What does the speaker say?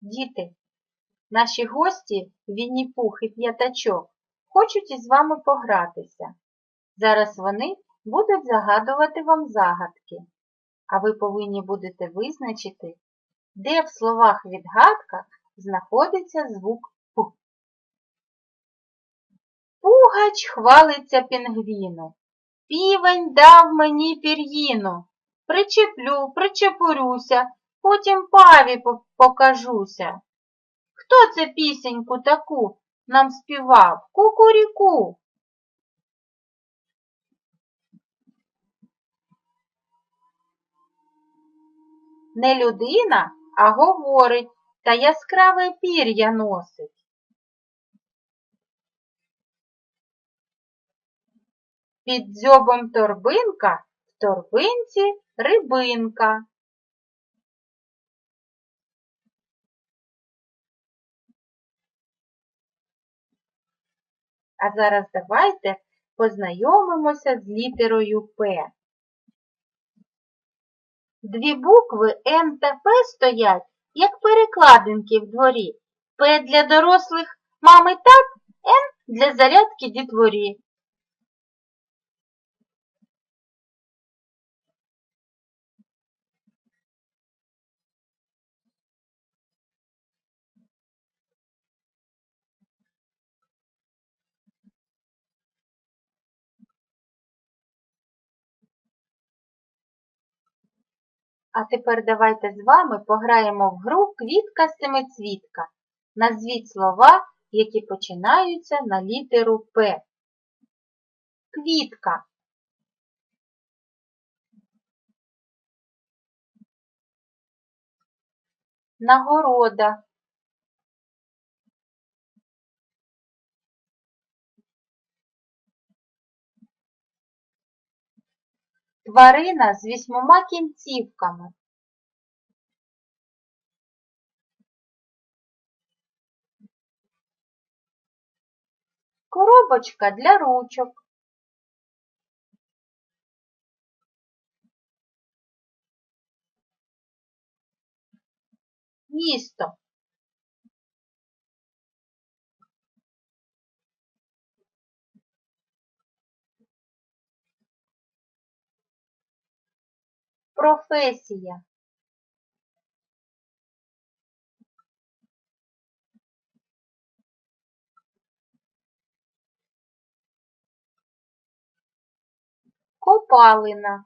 Діти, наші гості, Вінні-Пух і П'ятачок, хочуть із вами погратися. Зараз вони будуть загадувати вам загадки, а ви повинні будете визначити, де в словах відгадка знаходиться звук П. Пугач хвалиться пінгвіну. Півень дав мені пір'їну. Причеплю, причепурюся, потім паві покажуся. Хто це пісеньку таку нам співав? Кукуріку. Не людина, а говорить, та яскраве пір'я носить. Під дзьобом торбинка, в торбинці рибинка. А зараз давайте познайомимося з літерою П. Дві букви Н та П стоять, як перекладинки в дворі. П для дорослих мами тат, Н для зарядки дітворі. А тепер давайте з вами пограємо в гру Квітка-семицвітка. Назвіть слова, які починаються на літеру П. Квітка. Нагорода. Тварина з вісьмома кінцівками. Коробочка для ручок. Місто. Професія. Копалина.